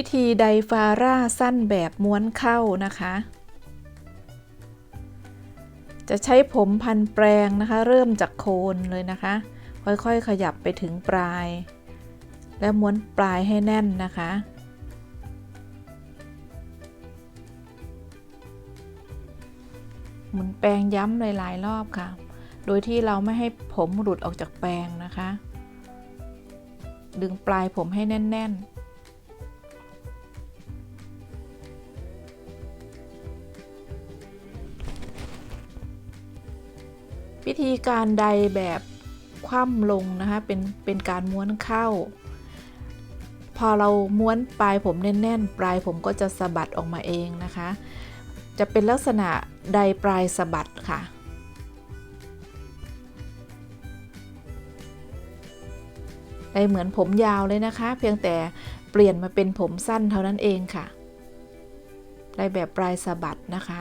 วิธีไดฟาร่าสั้นแบบม้วนเข้านะคะ จะใช้ผมพันแปรงนะคะ เริ่มจากโคนเลยนะคะ ค่อยๆขยับไปถึงปลาย แล้วม้วนปลายให้แน่นนะคะหมุนแปรงย้ำหลายๆรอบค่ะ โดยที่เราไม่ให้ผมหลุดออกจากแปรงนะคะ ดึงปลายผมให้แน่น ๆ ธีการใดแบบคว่ำลงนะคะเป็นเป็นการม้วนเข้า พอเราม้วนปลายผมแน่นๆ ปลายผมก็จะสะบัดออกมาเองนะคะ จะเป็นลักษณะใดปลายสะบัดค่ะได้เหมือนผมยาวเลยนะคะ เพียงแต่เปลี่ยนมาเป็นผมสั้นเท่านั้นเองค่ะได้แบบปลายสะบัดนะคะ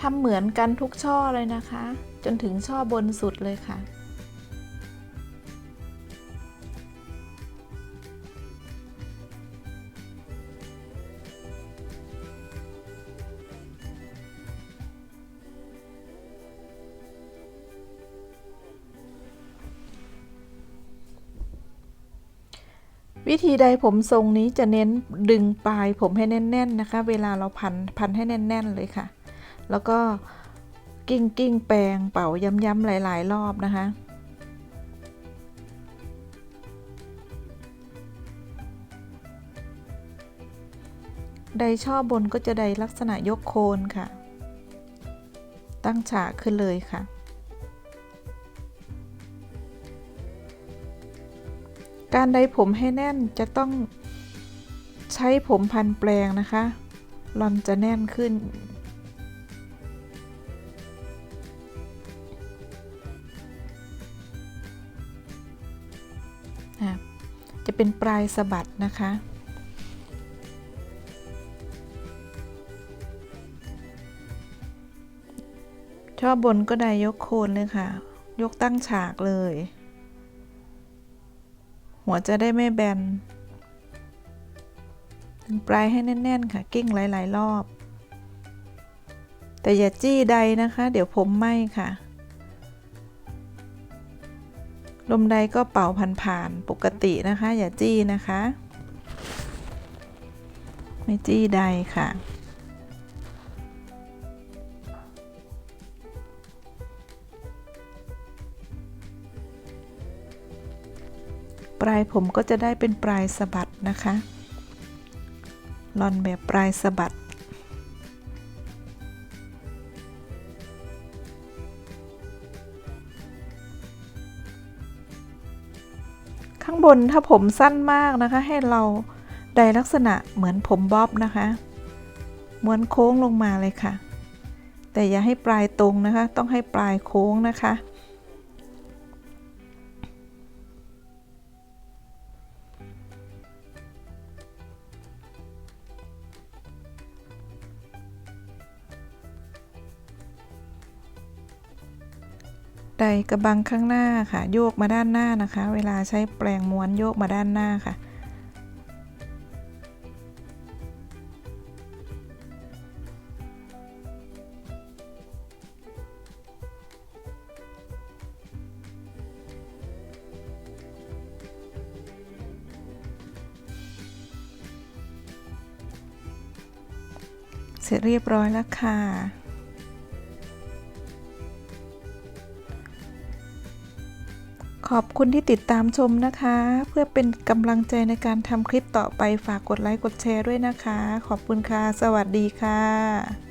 ทำเหมือนกันทุกช่อเลยนะคะ จนถึงช่อบนสุดเลยค่ะ วิธีใดผมทรงนี้จะเน้นดึงปลายผมให้แน่น ๆ นะคะ เวลาเราพันพันให้แน่น ๆ เลยค่ะ แล้วก็กิ้งกิ้งแปรงเป่าย้ำๆหลาย ๆ รอบนะคะไดช่อบนก็จะไดลักษณะยกโคนค่ะ ตั้งฉากขึ้นเลยค่ะ การไดผมให้แน่นจะต้องใช้ผมพันแปลงนะคะลอนจะแน่นขึ้น เป็นปลายสะบัดนะคะชอบบนก็ได้ยกโคนเลยค่ะ ยกตั้งฉากเลย หัวจะได้ไม่แบน ถึงปลายให้แน่น ๆ ค่ะ กิ้งหลาย ๆ รอบ แต่อย่าจี้ใดนะคะ เดี๋ยวผมไหม้ค่ะ ลมใดก็เป่าผ่านๆปกตินะคะ อย่าจี้นะคะ ไม่จี้ใดค่ะปลายผมก็จะได้เป็นปลายสะบัดนะคะ ลอนแบบปลายสะบัด ข้างบนถ้าผมสั้นมากนะคะ ให้เราไดลักษณะเหมือนผมบ๊อบนะคะ ม้วนโค้งลงมาเลยค่ะ แต่อย่าให้ปลายตรงนะคะ ต้องให้ปลายโค้งนะคะ ไดกระบังข้างหน้าค่ะ โยกมาด้านหน้านะคะ เวลาใช้แปรงม้วนโยกมาด้านหน้าค่ะ เสร็จเรียบร้อยแล้วค่ะ ขอบคุณที่ติดตามชมนะคะ เพื่อเป็นกำลังใจในการทำคลิปต่อไปฝากกดไลค์กดแชร์ด้วยนะคะ ขอบคุณค่ะ สวัสดีค่ะ